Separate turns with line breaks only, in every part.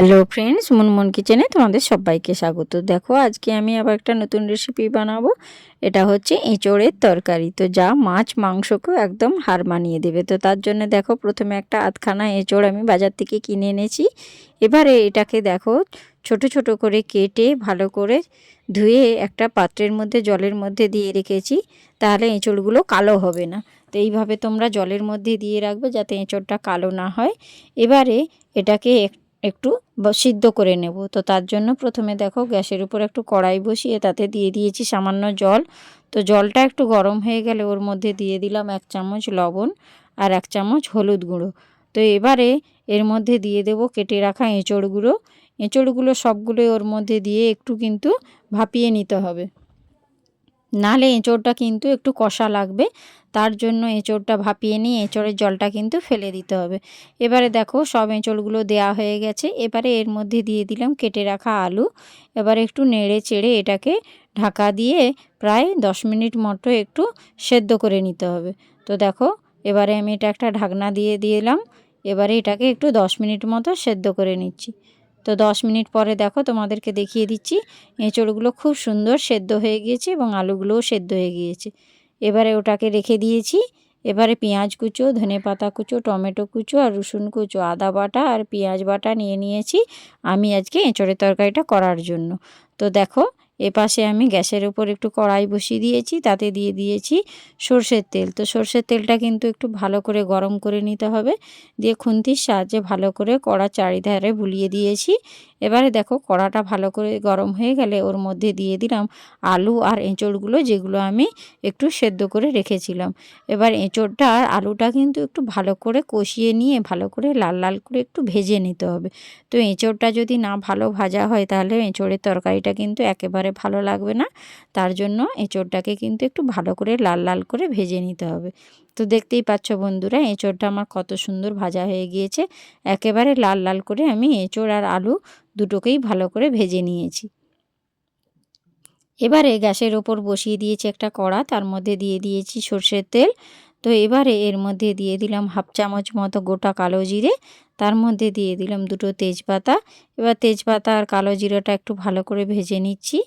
Hello friends Munmun কিচেনে তোমাদের সবাইকে স্বাগত। দেখো, আজকে আমি আবার একটা নতুন রেসিপি বানাবো। এটা হচ্ছে এঁচোড়ের তরকারি। তো যা মাছ মাংসকেও একদম হার মানিয়ে দেবে। তো তার জন্য দেখো, প্রথমে একটা আধখানা এঁচোড় আমি বাজার থেকে কিনে এনেছি। এবারে এটাকে দেখো, ছোট ছোট করে কেটে ভালো করে ধুয়ে একটা পাত্রের মধ্যে, জলের মধ্যে দিয়ে রেখেছি। তাহলে এঁচোড়গুলো কালো হবে না। তো এইভাবে তোমরা জলের মধ্যে দিয়ে রাখবে যাতে এঁচোড়টা কালো না হয়। এবারে এটাকে এক, একটু সিদ্ধ করে নেব। তো তার জন্য প্রথমে দেখো গ্যাসের উপর একটু কড়াই বসিয়ে তাতে দিয়ে দিয়েছি সামান্য জল। তো জলটা একটু গরম হয়ে গেলে ওর মধ্যে দিয়ে দিলাম এক চামচ লবণ আর এক চামচ হলুদ গুঁড়ো। তো এবারে এর মধ্যে দিয়ে দেব কেটে রাখা এঁচড়গুলো এঁচড়গুলো সবগুলোই ওর মধ্যে দিয়ে একটু কিন্তু ভাপিয়ে নিতে হবে। নাহলে এঁচোড়টা কিন্তু একটু কষা লাগবে, তার জন্য এঁচোড়টা ভাপিয়ে নিয়ে এঁচোড়ের জলটা কিন্তু ফেলে দিতে হবে। এবারে দেখো সব এঁচোড়গুলো দেয়া হয়ে গেছে, এবারে এর মধ্যে দিয়ে দিলাম কেটে রাখা আলু। এবারে একটু নেড়ে চেড়ে এটাকে ঢাকা দিয়ে প্রায় দশ মিনিট মতো একটু সেদ্ধ করে নিতে হবে। তো দেখো, এবারে আমি এটা একটা ঢাকনা দিয়ে দিলাম, এবারে এটাকে একটু দশ মিনিট মতো সেদ্ধ করে নিচ্ছি। তো দশ মিনিট পরে দেখো তোমাদেরকে দেখিয়ে দিচ্ছি। এঁচড়গুলো খুব সুন্দর সেদ্ধ হয়ে গিয়েছে এবং আলুগুলোও সেদ্ধ হয়ে গিয়েছে। এবারে ওটাকে রেখে দিয়েছি। এবারে পেঁয়াজ কুচো, ধনে পাতা কুচো, টমেটো কুচো আর রসুন কুচো, আদা বাটা আর পেঁয়াজ বাটা নিয়ে নিয়েছি আমি আজকে এঁচড়ের তরকারিটা করার জন্য। তো দেখো এপাশে আমি গ্যাসের উপর একটু কড়াই বসিয়ে দিয়েছি, তাতে দিয়ে দিয়েছি সর্ষের তেল। তো সর্ষের তেলটা কিন্তু একটু ভালো করে গরম করে নিতে হবে। দিয়ে খুন্তির সাহায্যে ভালো করে কড়া চারিধারে বুলিয়ে দিয়েছি। এবারে দেখো কড়াটা ভালো করে গরম হয়ে গেলে ওর মধ্যে দিয়ে দিলাম আলু আর এঁচড়গুলো যেগুলো আমি একটু সেদ্ধ করে রেখেছিলাম। এবার এঁচড়টা আর আলুটা কিন্তু একটু ভালো করে কষিয়ে নিয়ে ভালো করে লাল লাল করে একটু ভেজে নিতে হবে। তো এঁচড়টা যদি না ভালো ভাজা হয় তাহলে এঁচড়ের তরকারিটা কিন্তু একেবারে ভালো লাগবে না। তার জন্য এঁচড়টাকে কিন্তু একটু ভালো করে লাল লাল করে ভেজে নিতে হবে। তো দেখতেই পাচ্ছ বন্ধুরা, এঁচড়টা আমার কত সুন্দর ভাজা হয়ে গিয়েছে। একেবারে লাল লাল করে আমি এঁচড় আর আলু দুটোকেই ভালো করে ভেজে নিয়েছি। এবারে গ্যাসের ওপর বসিয়ে দিয়েছি একটা কড়া, তার মধ্যে দিয়ে দিয়েছি সর্ষের তেল। তো এবারে এর মধ্যে দিয়ে দিলাম হাফ চামচ মতো গোটা কালো জিরে, তার মধ্যে দিয়ে দিলাম দুটো তেজপাতা। এবার তেজপাতা আর কালো জিরাটা একটু ভালো করে ভেজে নিচ্ছি।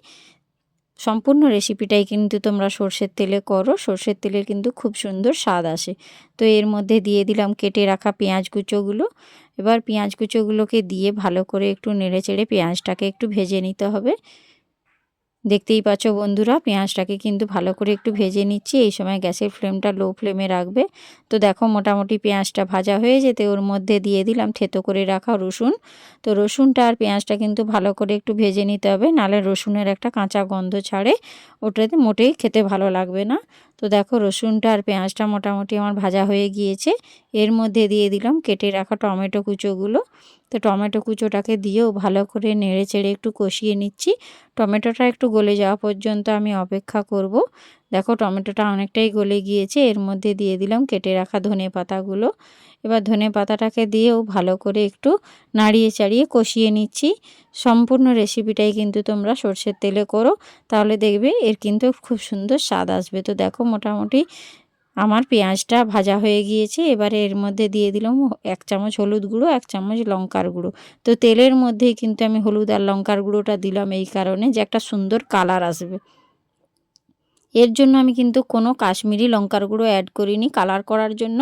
সম্পূর্ণ রেসিপিটাই কিন্তু তোমরা সর্ষের তেলে করো, সর্ষের তেলে কিন্তু খুব সুন্দর স্বাদ আসে। তো এর মধ্যে দিয়ে দিলাম কেটে রাখা পেঁয়াজ কুচোগুলো। এবার পেঁয়াজ কুচোগুলোকে দিয়ে ভালো করে একটু নেড়ে চেড়ে পেঁয়াজটাকে একটু ভেজে নিতে হবে। দেখতেই পাচ্ছ বন্ধুরা, পেঁয়াজটাকে কিন্তু ভালো করে একটু ভেজে নিচ্ছি। এই সময় গ্যাসের ফ্লেমটা লো ফ্লেমে রাখবে। তো দেখো মোটামুটি পেঁয়াজটা ভাজা হয়ে যেতে ওর মধ্যে দিয়ে দিলাম থেতো করে রাখা রসুন। তো রসুনটা আর পেঁয়াজটা কিন্তু ভালো করে একটু ভেজে নিতে হবে, নালে রসুনের একটা কাঁচা গন্ধ ছাড়ে। ওটাতে মোটেই খেতে ভালো লাগবে না। তো দেখো রসুনটা আর পেঁয়াজটা মোটামুটি আমার ভাজা হয়ে গিয়েছে। এর মধ্যে দিয়ে দিলাম কেটে রাখা টমেটো কুচোগুলো। তো টমেটো কুচোটাকে দিয়েও ভালো করে নেড়ে চেড়ে একটু কষিয়ে নিচ্ছি। টমেটোটা একটু গলে যাওয়া পর্যন্ত আমি অপেক্ষা করব। দেখো টমেটোটা অনেকটাই গলে গিয়েছে, এর মধ্যে দিয়ে দিলাম কেটে রাখা ধনে পাতাগুলো। এবার ধনে পাতাটাকে দিয়েও ভালো করে একটু নাড়িয়ে চাড়িয়ে কষিয়ে নিচ্ছি। সম্পূর্ণ রেসিপিটাই কিন্তু তোমরা সর্ষের তেলে করো, তাহলে দেখবে এর কিন্তু খুব সুন্দর স্বাদ আসবে। তো দেখো মোটামুটি আমার পেঁয়াজটা ভাজা হয়ে গিয়েছে, এবারে এর মধ্যে দিয়ে দিলাম এক চামচ হলুদ গুঁড়ো, এক চামচ লঙ্কার গুঁড়ো। তো তেলের মধ্যেই কিন্তু আমি হলুদ আর লঙ্কার গুঁড়োটা দিলাম এই কারণে যে একটা সুন্দর কালার আসবে। এর জন্য আমি কিন্তু কোনো কাশ্মীরি লঙ্কার গুঁড়ো অ্যাড করিনি। কালার করার জন্য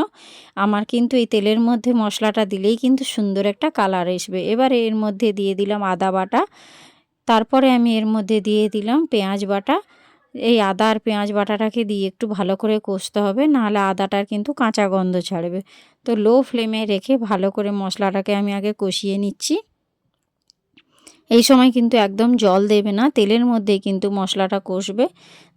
আমার কিন্তু এই তেলের মধ্যে মশলাটা দিলেই কিন্তু সুন্দর একটা কালার আসবে। এবারে এর মধ্যে দিয়ে দিলাম আদা বাটা, তারপরে আমি এর মধ্যে দিয়ে দিলাম পেঁয়াজ বাটা। এই আদা আর পেঁয়াজ বাটাটাকে দিয়ে একটু ভালো করে কষতে হবে, নাহলে আদাটার কিন্তু কাঁচা গন্ধ ছাড়বে। তো লো ফ্লেমে রেখে ভালো করে মশলাটাকে আমি আগে কষিয়ে নিচ্ছি। এই সময় কিন্তু একদম জল দেবে না, তেলের মধ্যেই কিন্তু মশলাটা কষবে।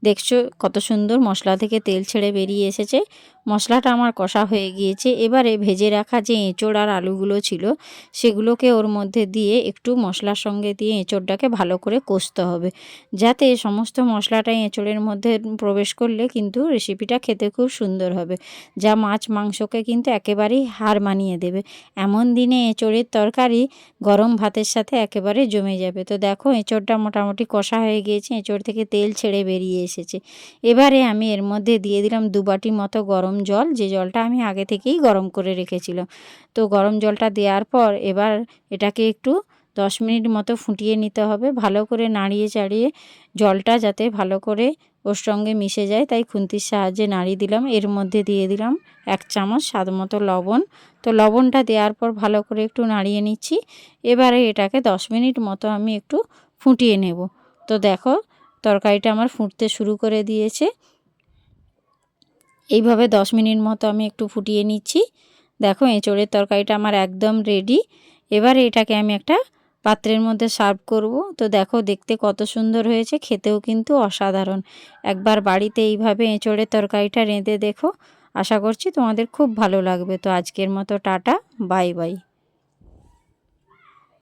দেখছ কত সুন্দর মশলা থেকে তেল ছেড়ে বেরিয়ে এসেছে। মশলাটা আমার কষা হয়ে গিয়েছে। এবারে ভেজে রাখা যে এঁচোড় আর আলুগুলো ছিল, সেগুলোকে ওর মধ্যে দিয়ে একটু মশলার সঙ্গে দিয়ে এঁচোড়টাকে ভালো করে কষতে হবে। যাতে সমস্ত মশলাটা এঁচোড়ের মধ্যে প্রবেশ করলে কিন্তু রেসিপিটা খেতে খুব সুন্দর হবে। যা মাছ মাংসকে কিন্তু একেবারেই হার মানিয়ে দেবে। এমন দিনে এঁচোড়ের তরকারি গরম ভাতের সাথে একেবারে জমে যাবে। তো দেখো এঁচোড়টা মোটামুটি কষা হয়ে গিয়েছে। এঁচোড় থেকে তেল ছেড়ে বেরিয়ে এসেছে। এবারে আমি এর মধ্যে দিয়ে দিলাম দু বাটি মতো গরম জল, যে জলটা আমি আগে থেকেই গরম করে রেখেছিলাম তো গরম জলটা দেওয়ার পর এবার এটাকে একটু দশ মিনিট মতো ফুটিয়ে নিতে হবে, ভালো করে নাড়িয়ে চাড়িয়ে জলটা যাতে ভালো করে ওর সঙ্গে মিশে যায়, তাই খুন্তির সাহায্যে নাড়িয়ে দিলাম। এর মধ্যে দিয়ে দিলাম এক চামচ স্বাদ মতো লবণ। তো লবণটা দেওয়ার পর ভালো করে একটু নাড়িয়ে নিচ্ছি। এবারে এটাকে দশ মিনিট মতো আমি একটু ফুটিয়ে নেব। তো দেখো তরকারিটা আমার ফুটতে শুরু করে দিয়েছে। এইভাবে দশ মিনিট মতো আমি একটু ফুটিয়ে নিচ্ছি। দেখো, এঁচড়ের তরকারিটা আমার একদম রেডি এবার এটাকে আমি একটা পাত্রের মধ্যে সার্ভ করব। তো দেখো, দেখতে কত সুন্দর হয়েছে, খেতেও কিন্তু অসাধারণ। একবার বাড়িতে এইভাবে এঁচড়ের তরকারিটা রেঁধে দেখো, আশা করছি তোমাদের খুব ভালো লাগবে। তো আজকের মতো টাটা, বাই বাই।